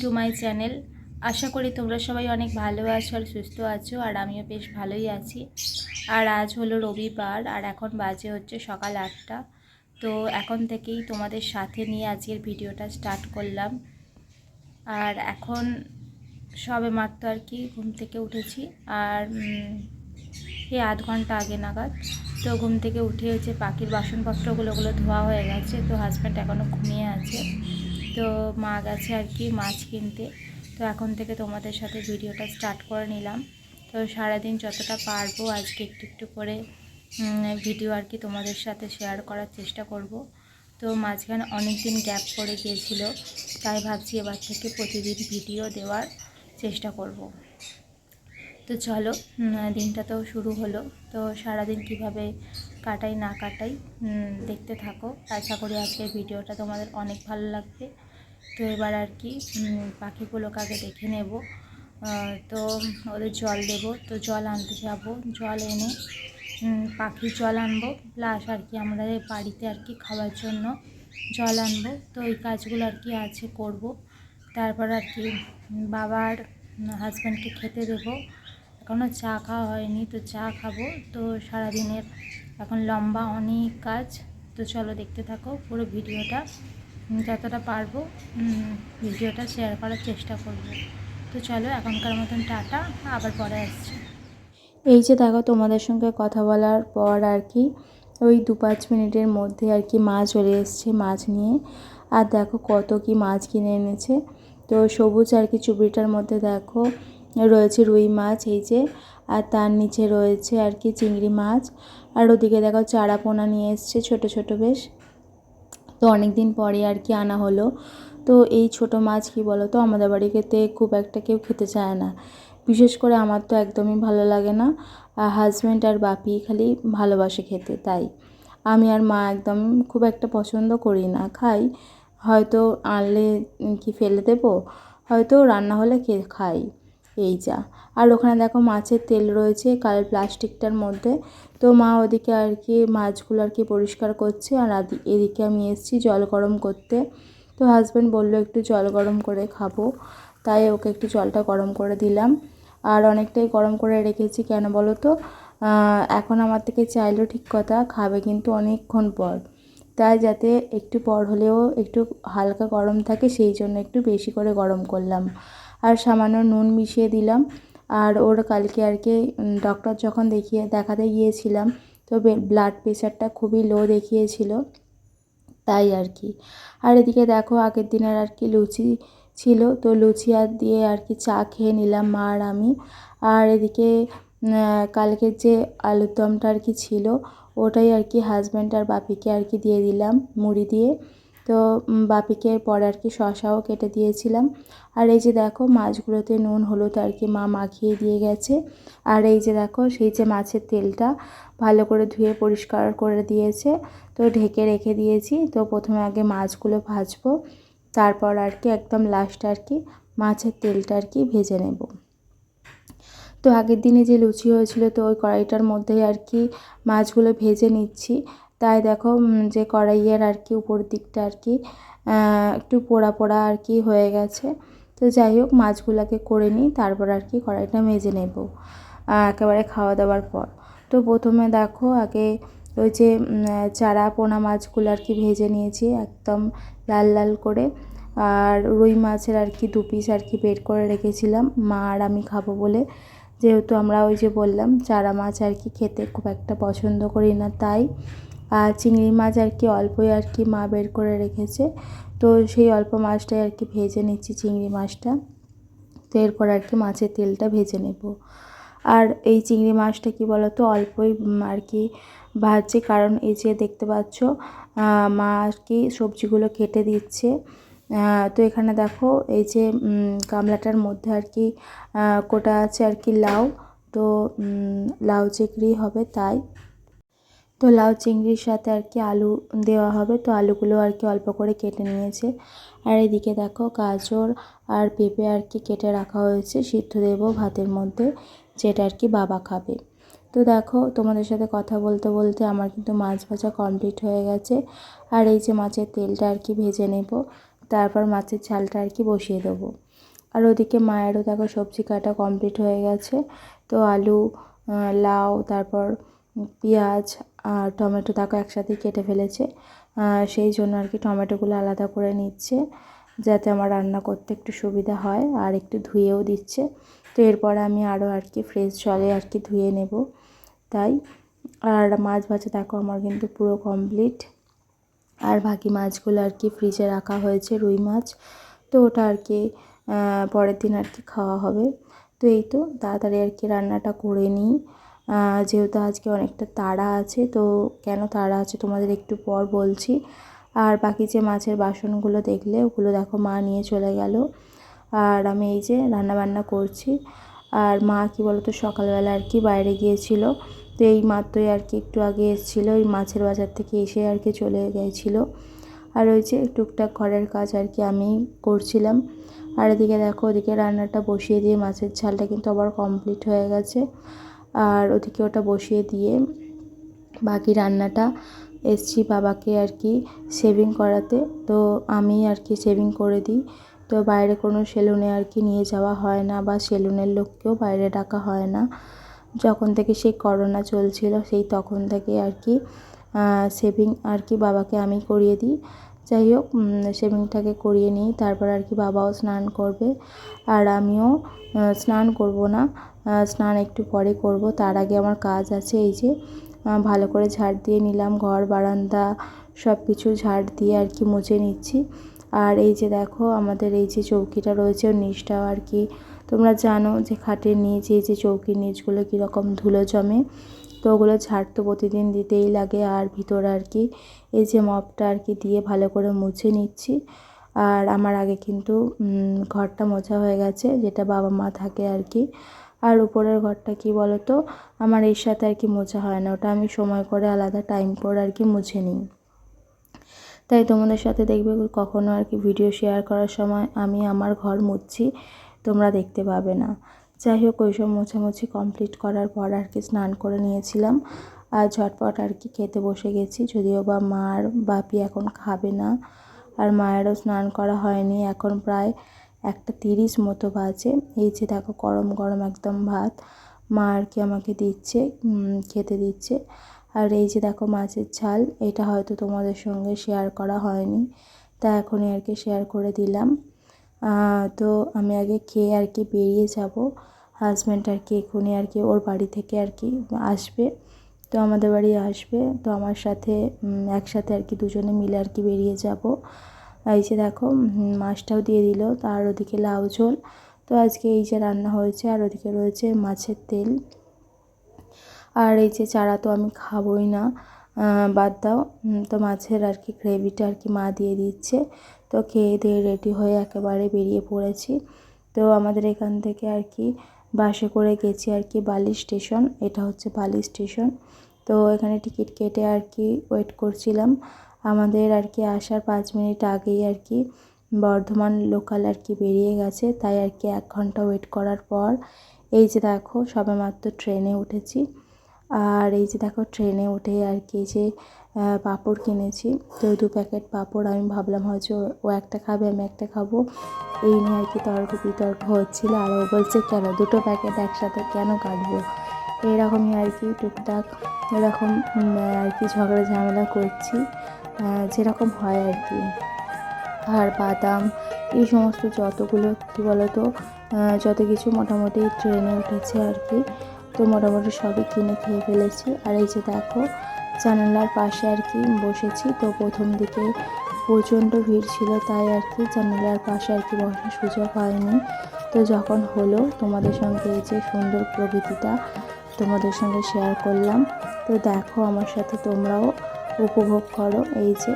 To my channel আশা করি তোমরা সবাই অনেক ভালো আছো আর সুস্থ আছো, আর আমিও বেশ ভালোই আছি। আর আজ হলো রবিবার, আর এখন বাজে হচ্ছে সকাল আটটা। তো এখন থেকেই তোমাদের সাথে নিয়ে আজকের ভিডিওটা স্টার্ট করলাম। আর এখন সবে মাত্র আর কি ঘুম থেকে উঠেছি, আর এই আধ ঘণ্টা আগে নাগাদ। তো ঘুম থেকে উঠে হচ্ছে পাখির বাসনপত্রগুলো, ওগুলো ধোয়া হয়ে গেছে, তো হাজব্যান্ড এখনও ঘুমিয়ে আছে। তো মা গেছে আর কি মাছ কিনতে। তো এখন থেকে তোমাদের সাথে ভিডিওটা স্টার্ট করে নিলাম। তো সারাদিন যতটা পারব আজকে একটু একটু করে ভিডিও আর কি তোমাদের সাথে শেয়ার করার চেষ্টা করব। তো মাঝখানে অনেক দিন গ্যাপ পড়ে গিয়েছিল, তাই ভাবছি এবার থেকে প্রতিদিন ভিডিও দেওয়ার চেষ্টা করব। তো চলো দিনটা তো শুরু হলো। তো সারাদিন কীভাবে কাটাই, না কাটাই দেখতে থাকো। আশা করি আজকের ভিডিওটা তোমাদের অনেক ভালো লাগবে। তো এবার আর কি পাখিগুলোকে আগে দেখে নেব। তো ওদের জল দেব। তো জল আনতে যাব। জল এনে পাখির জল আনব। প্লাস আর কি আমাদের বাড়িতে আর কি খাওয়ার জন্য জল আনব। তো এই কাজগুলো আর কি আছে করব। তারপর আর কি বাবার হাজব্যান্ডকে খেতে দেবো। এখনও চা খাওয়া হয়নি, তো চা খাব। তো সারাদিনের এখন লম্বা অনেক কাজ, তো চলো দেখতে থাকো পুরো ভিডিওটা। যতটা পারব ভিডিওটা শেয়ার করার চেষ্টা করব। তো চলো এখনকার মতন টাটা, আবার পরে আসছি। এই যে দেখো, তোমাদের সঙ্গে কথা বলার পর আর কি, ওই দু পাঁচ মিনিটের মধ্যে আর কি মা চলে এসছে মাছ নিয়ে। আর দেখো কত কি মাছ কিনে এনেছে। তো সবুজ আর কি চুবড়িটার মধ্যে দেখো রয়েছে রুই মাছ, এই যে, আর তার নিচে রয়েছে আর কি চিংড়ি মাছ। আর ওদিকে দেখো চারা পোনা নিয়ে এসছে ছোট ছোট বেশ। তো অনেক দিন পরে আর কি আনা হলো। তো এই ছোট মাছ কি বলো তো আমাদের বাড়ি খেতে খুব একটা কেউ খেতে চায় না। বিশেষ করে আমার তো একদমই ভালো লাগে না। আর হাজব্যান্ড আর বাপি খালি ভালোবাসে খেতে, তাই। আমি আর মা একদম খুব একটা পছন্দ করি না, খাই। হয়তো আনলে কি ফেলে দেবো? হয়তো রান্না হলে খেয়ে। খাই এই যা। আর ওখানে দেখো মাছের তেল রয়েছে কাল প্লাস্টিকটার মধ্যে। তো মা ওদিকে আর কি মাছগুলো আর কি পরিষ্কার করছে আর এদিকে আমি এসেছি জল গরম করতে। তো হাজব্যান্ড বলল একটু জল গরম করে খাব। তাই ওকে একটু জলটা গরম করে দিলাম। আর অনেকটাই গরম করে রেখেছি কেন বলো তো? এখন আমার থেকে চাইলেও ঠিক কথা, খাবে কিন্তু অনেকক্ষণ পর। তাই যাতে একটু পর হলেও একটু হালকা গরম থাকে, সেই জন্য একটু বেশি করে গরম করলাম। আর সামান্য নুন মিশিয়ে দিলাম। আর ওর কালকে আর কি ডক্টর যখন দেখিয়ে, দেখাতে গিয়েছিলাম, তো ব্লাড প্রেশারটা খুবই লো দেখিয়েছিল, তাই আর কি। আর এদিকে দেখো, আগের দিনের আর কি লুচি ছিল, তো লুচি আর দিয়ে আর কি চা খেয়ে নিলাম মা আর আমি। আর এদিকে কালকের যে আলুর দমটা আর কি ছিল, ওটাই আর কি হাজব্যান্ড আর বাপিকে আর কি দিয়ে দিলাম, মুড়ি দিয়ে। তো বাপিকে পরে আর কি শশাও কেটে দিয়েছিলাম। আর এই যে দেখো, মাছগুলোতে নুন, হলুদ আর কি মা মাখিয়ে দিয়ে গেছে। আর এই যে দেখো, সেই যে মাছের তেলটা ভালো করে ধুয়ে পরিষ্কার করে দিয়েছে। তো ঢেকে রেখে দিয়েছি। তো প্রথমে আগে মাছগুলো ভাজবো। তারপর আর কি একদম লাস্ট আর কি মাছের তেলটা আর কি ভেজে নেব। তো আগের দিনে যে লুচি হয়েছিল, তো ওই কড়াইটার মধ্যেই আর কি মাছগুলো ভেজে নিচ্ছি। তাই দেখো যে কড়াইয়ের আর কি উপর দিকটা আর কি একটু পোড়া পোড়া আর কি হয়ে গেছে। তো যাই হোক, মাছগুলোকে করে নিই, তারপর আর কি কড়াইটা মেজে নেব একেবারে খাওয়া দাওয়ার পর। তো প্রথমে দেখো, আগে ওই যে চারা পোনা মাছগুলো আর কি ভেজে নিয়েছি, একদম লাল লাল করে। আর রুই মাছের আর কি দু পিস আর কি বের করে রেখেছিলাম, মা আর আমি খাব বলে। যেহেতু আমরা ওই যে বললাম, চারা মাছ আর কি খেতে খুব একটা পছন্দ করি না, তাই চিংড়ি মাছ আর কি অল্পই আর কি মা বের করে রেখেছে। তো সেই অল্প মাছটাই আর কি ভেজে নিচ্ছি চিংড়ি মাছটা। তো এরপর আর কি মাছের তেলটা ভেজে নেব। আর এই চিংড়ি মাছটা কি বলতো, অল্পই আর কি ভাজছে। কারণ এই যে দেখতে পাচ্ছ মা আর কি সবজিগুলো কেটে দিচ্ছে। তো এখানে দেখো, এই যে গামলাটার মধ্যে আর কি কোটা আছে আর কি লাউ। তো লাউ চিংড়ি হবে তাই তো লাউ চিংড়ির সাথে আর কি আলু দেওয়া হবে। তো আলুগুলো আর কি অল্প করে কেটে নিয়েছে। আর এদিকে দেখো গাজর আর পেঁপে আর কি কেটে রাখা হয়েছে। সিদ্ধ দেবো ভাতের মধ্যে, যেটা আর কি বাবা খাবে। তো দেখো তোমাদের সাথে কথা বলতে বলতে আমার কিন্তু মাছ ভাজা কমপ্লিট হয়ে গেছে। আর এই যে মাছের তেলটা আর কি ভেজে নেব, তারপর মাছের ঝালটা আর কি বসিয়ে দেবো। আর ওদিকে মায়েরও দেখো সবজি কাটা কমপ্লিট হয়ে গেছে। তো আলু লাউ, তারপর পেঁয়াজ আর টমেটো দেখো একসাথেই কেটে ফেলেছে। সেই জন্য আর কি টমেটোগুলো আলাদা করে নিচ্ছে যাতে আমার রান্না করতে একটু সুবিধা হয় আর একটু ধুয়েও দিচ্ছে। তো এরপরে আমি আরও আর কি ফ্রেশ জলে আর কি ধুয়ে নেব তাই। আর মাছ ভাজা দেখো আমার কিন্তু পুরো কমপ্লিট আর বাকি মাছগুলো আর কি ফ্রিজে রাখা হয়েছে রুই মাছ। তো ওটা আর কি পরের দিন আর কি খাওয়া হবে। তো এই তো তাড়াতাড়ি আর কি রান্নাটা করে নিই। যেহেতু আজকে অনেকটা তাড়া আছে, তো কেন তাড়া আছে তোমাদের একটু পর বলছি। আর বাকি যে মাছের বাসনগুলো দেখলে, ওগুলো দেখো মা নিয়ে চলে গেল। আর আমি এই যে রান্নাবান্না করছি। আর মা কি বলতো, সকালবেলা আর কি বাইরে গিয়েছিল। তো এই মাত্রই আর কি একটু আগে এসেছিল, ওই মাছের বাজার থেকে এসে আর কি চলে গেছিল। আর ওই যে টুকটাক ঘরের কাজ আর কি আমি করছিলাম। আর এদিকে দেখো, ওদিকে রান্নাটা বসিয়ে দিয়ে মাছের ঝালটা কিন্তু আবার কমপ্লিট হয়ে গেছে। আর ওদিকে ওটা বসিয়ে দিয়ে বাকি রান্নাটা এসছি বাবাকে আর কি শেভিং করাতে। তো আমি আর কি শেভিং করে দিই। তো বাইরে কোনো সেলুনে আর কি নিয়ে যাওয়া হয় না বা সেলুনের লোককেও বাইরে ডাকা হয় না। যখন থেকে সেই করোনা চলছিল, সেই তখন থেকে আর কি শেভিং আর কি বাবাকে আমি করিয়ে দিই। যাই হোক শেভিংটাকে করিয়ে নিই, তারপর আর কি বাবাও স্নান করবে। আর আমিও স্নান করব না স্নান একটু পরে করব। তার আগে আমার কাজ আছে এই যে ভালো করে ঝাড় দিয়ে নিলাম, ঘর, বারান্দা সব কিছু ঝাড় দিয়ে আর কি মুছে নিচ্ছি। আর এই যে দেখো, আমাদের এই যে চৌকিটা রয়েছে, ওর নিচটাও আর কি তোমরা জানো যে খাটের নিচ, এই যে চৌকির নিচগুলো কীরকম ধুলো জমে। তো ওগুলো ঝাড় তো প্রতিদিন দিতেই লাগে আর ভিতর আর কি, এই যে মপটা আর কি দিয়ে ভালো করে মুছে নিচ্ছি। আর আমার আগে কিন্তু ঘরটা মোছা হয়ে গেছে, যেটা বাবা মা থাকে আর কি। আর উপরের ঘরটা কি বলো তো আমার এর সাথে আর কি মোছা হয় না, ওটা আমি সময় করে আলাদা টাইম করে আর কি মুছে নিই। তাই তোমাদের সাথে দেখবে কখনো আর কি ভিডিও শেয়ার করার সময় আমি আমার ঘর মুছছি, তোমরা দেখতে পাবে না। যাই হোক ওই সব মোছামুছি কমপ্লিট করার পর আর কি স্নান করে নিয়েছিলাম। আর ঝটপট আর কি খেতে বসে গেছি, যদিও বা মার বাপি এখন খাবে না। আর মায়েরও স্নান করা হয়নি, এখন প্রায় একটা তিরিশ মতো বাজে। এই যে দেখো, গরম গরম একদম ভাত। মা আর কি আমাকে দিচ্ছে খেতে দিচ্ছে। আর এই যে দেখো মাছের ঝাল, এটা হয়তো তোমাদের সঙ্গে শেয়ার করা হয়নি। তা এখনই আর কি শেয়ার করে দিলাম। তো আমি আগে খেয়ে আর কি বেরিয়ে যাব? হাজব্যান্ড আর কি এখনই আর কি, ওর বাড়ি থেকে আর কি আসবে। তো আমাদের বাড়ি আসবে। তো আমার সাথে একসাথে আর কি দুজনে মিলে আর কি বেরিয়ে যাব। এই যে দেখো মাছটাও দিয়ে দিল, তার ওদিকে লাউ ঝোল। তো আজকে এই যে রান্না হয়েছে, আর ওদিকে রয়েছে মাছের তেল। আর এই যে চারা তো আমি খাবোই না বাদ দাও। তো মাছের আর কি গ্রেভিটা আর কি মা দিয়ে দিচ্ছে। তো খেয়ে দিয়ে রেডি হয়ে একেবারে বেরিয়ে পড়েছি। তো আমাদের এখান থেকে আর কি বাসে করে গেছি আর কি বালি স্টেশন, এটা হচ্ছে বালি স্টেশন। তো এখানে টিকিট কেটে আর কি ওয়েট করছিলাম। আমাদের আর কি আসার পাঁচ মিনিট আগেই আর কি বর্ধমান লোকাল আর কি বেরিয়ে গেছে, তাই আর কি এক ঘণ্টা ওয়েট করার পর এই যে দেখো সবেমাত্র ট্রেনে উঠেছি। আর এই যে দেখো ট্রেনে উঠে আর কি যে পাঁপড় কিনেছি। তো দু প্যাকেট পাঁপড়। আমি ভাবলাম, হয়তো ও একটা খাবে, আমি একটা খাব। এই নিয়ে আর কি তর্ক বিতর্ক হচ্ছিল। আর ও বলছে, কেন? দুটো প্যাকেট একসাথে কেন কাটবো? এরকমই আর কি টুকটাক এরকম আর কি ঝগড়া ঝামেলা করছি। যেরকম হয় আর কি। আর বাদাম, এই সমস্ত যতগুলো, কী বলতো যত কিছু মোটামুটি ট্রেনে উঠেছে আর কি, তো মোটামুটি সবই কিনে খেয়ে ফেলেছি। আর এই যে দেখো জানালার পাশে আর কি বসেছি। তো প্রথম দিকে প্রচণ্ড ভিড় ছিল, তাই আর কি জানালার পাশে আর কি বসার সুযোগ হয়নি। তো যখন হলো তোমাদের সঙ্গে এই যে সুন্দর প্রকৃতিটা তোমাদের সঙ্গে শেয়ার করলাম। তো দেখো আমার সাথে তোমরাও উপভোগ করো। এই যে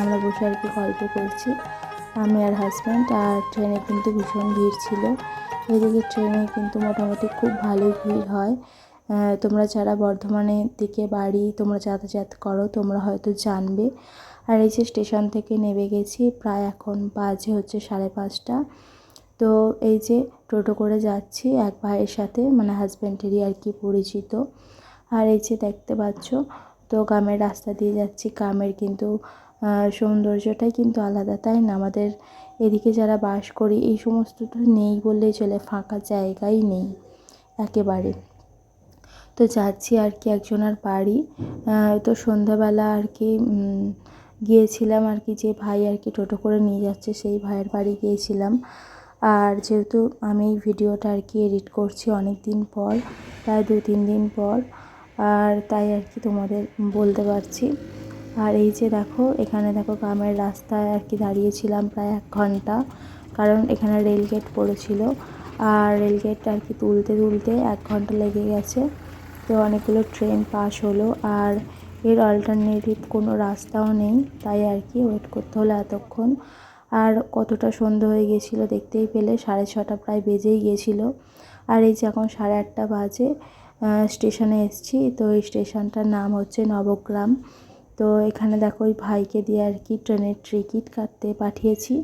আমরা বসে আর কি গল্প করছি। আমি আর হাজব্যান্ড আর ট্রেনে কিন্তু ভীষণ ভিড় ছিল। এদিকে ট্রেনে কিন্তু মোটামুটি খুব ভালোই ভিড় হয়। তোমরা যারা বর্ধমানের দিকে বাড়ি তোমরা যাতায়াত করো, তোমরা হয়তো জানবে। আর এই যে স্টেশন থেকে নেমে গেছি, প্রায় এখন বাজে হচ্ছে সাড়ে পাঁচটা। তো এই যে টোটো করে যাচ্ছি এক ভাইয়ের সাথে মানে হাজব্যান্ডেরই আর কি পরিচিত। আর এই যে দেখতে পাচ্ছ, তো গ্রামের রাস্তা দিয়ে যাচ্ছি। গ্রামের কিন্তু সৌন্দর্যটাই কিন্তু আলাদা, তাই না? আমাদের এদিকে যারা বাস করি, এই সমস্ত তো নেই বললেই চলে, ফাঁকা জায়গাই নেই, একেবারে। তো যাচ্ছি আর কি একজনের বাড়ি। তো সন্ধ্যাবেলা আর কি গিয়েছিলাম আর কি, যে ভাই আর কি টোটো করে নিয়ে যাচ্ছে, সেই ভাইয়ের বাড়ি গিয়েছিলাম। আর যেহেতু আমি এই ভিডিওটা আর কি এডিট করছি অনেক দিন পর, প্রায় দু তিন দিন পর, আর তাই আর কি তোমাদের বলতে পারছি। আর এই যে দেখো, এখানে দেখো গ্রামের রাস্তায় আর কি দাঁড়িয়েছিলাম প্রায় এক ঘণ্টা, কারণ এখানে রেলগেট পড়েছিল। আর রেলগেট আর কি তুলতে তুলতে এক ঘণ্টা লেগে গেছে। তো অনেকগুলো ট্রেন পাস হলো আর এর অল্টারনেটিভ কোনো রাস্তাও নেই, তাই আর কি ওয়েট করতে হলো এতক্ষণ। আর কতটা সন্ধ্যা হয়ে গিয়েছিল দেখতেই পেলে, সাড়ে ছটা প্রায় বেজেই গিয়েছিল আর এই যে এখন সাড়ে আটটা বাজে স্টেশনে এসেছি, তো এই স্টেশনটার নাম হচ্ছে নবগ্রাম। তো এখানে দেখো ওই ভাইকে দিয়ে আর কি ট্রেনের টিকিট কাটতে পাঠিয়েছি।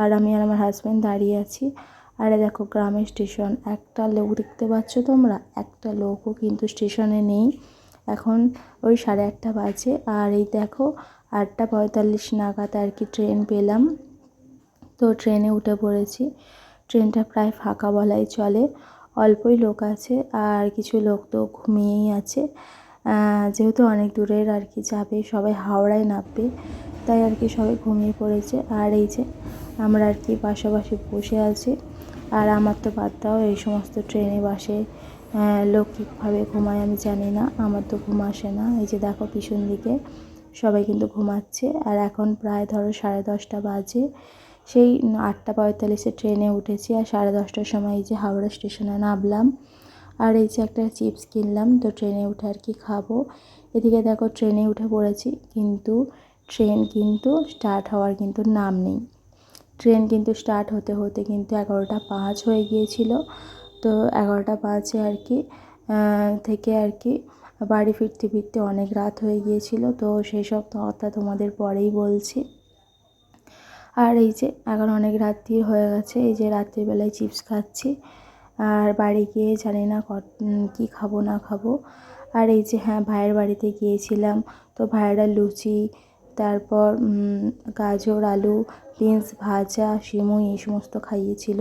আর আমি আর আমার হাজব্যান্ড দাঁড়িয়ে আছি। আরে দেখো, গ্রামের স্টেশন, একটা লোক দেখতে পাচ্ছ তোমরা? একটা লোকও কিন্তু স্টেশনে নেই। এখন ওই সাড়ে আটটা বাজে, আর এই দেখো, আটটা পঁয়তাল্লিশ নাগাদ আর কি ট্রেন পেলাম। তো ট্রেনে উঠে পড়েছি। ট্রেনটা প্রায় ফাঁকা বলাই চলে। অল্পই লোক আছে, আর কিছু লোক তো ঘুমিয়েই আছে। যেহেতু অনেক দূরের আর কি যাবে, সবাই হাওড়ায় নামবে, তাই আর কি সবাই ঘুমিয়ে পড়েছে। আর এই যে আমরা আর কি পাশাপাশি বসে আছি। আর আমার তো বাদ দাও এই সমস্ত ট্রেনে বাসে আহ, লোক ঘুমায় আমি জানি না আমার তো ঘুম আসে না। এই যে দেখো পিছন দিকে সবাই কিন্তু ঘুমাচ্ছে আর এখন প্রায় ধরো সাড়ে দশটা বাজে। সেই আটটা পঁয়তাল্লিশে ট্রেনে উঠেছি আর সাড়ে দশটার সময় এই যে হাওড়া স্টেশনে নামলাম। আর এই যে একটা চিপস কিনলাম তো ট্রেনে উঠে আর কি খাব। এদিকে দেখো ট্রেনে উঠে পড়েছি কিন্তু ট্রেন কিন্তু স্টার্ট হওয়ার কিন্তু নাম নেই। ট্রেন কিন্তু স্টার্ট হতে হতে কিন্তু এগারোটা পাঁচ হয়ে গিয়েছিল। তো এগারোটা পাঁচে আর কি থেকে আর কি বাড়ি ফিরতে ফিরতে অনেক রাত হয়ে গিয়েছিল। তো সেই সব কথা তোমাদের পরেই বলছি। আর এই যে এখন অনেক রাত্রি হয়ে গেছে, এই যে রাত্রিবেলায় চিপস খাচ্ছি। আর বাড়ি গিয়ে জানি না কী খাব না খাব। আর এই যে হ্যাঁ ভাইয়ের বাড়িতে গিয়েছিলাম। তো ভাইয়েরা লুচি, তারপর গাজর, আলু বিনস, ভাজা সিমুই এই সমস্ত খাইয়েছিল।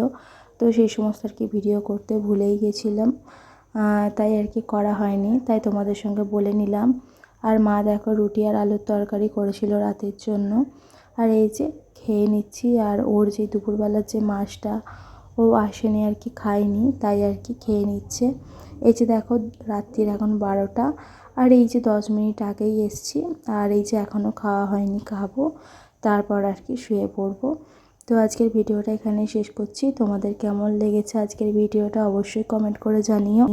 তো সেই সমস্ত আর কি ভিডিও করতে ভুলেই গেছিলাম। তাই আর কি করা হয়নি। তাই তোমাদের সঙ্গে বলে নিলাম। আর মা দেখো রুটি আর আলুর তরকারি করেছিল রাতের জন্য। আর এই যে খেয়ে নিচ্ছি। আর ওর যে দুপুরবেলার যে মাছটা, ও আসেনি আর কি, খায়নি। তাই আর কি খেয়ে নিচ্ছে। এই যে দেখো রাত্রির এখন বারোটা। আর এই যে দশ মিনিট আগেই এসছি। আর এই যে এখনও খাওয়া হয়নি, খাব। তারপর আর কি শুয়ে পড়ব। তো আজকের ভিডিওটা এখানে শেষ করছি। তোমাদের কেমন লেগেছে আজকের ভিডিওটা অবশ্যই কমেন্ট করে জানিও।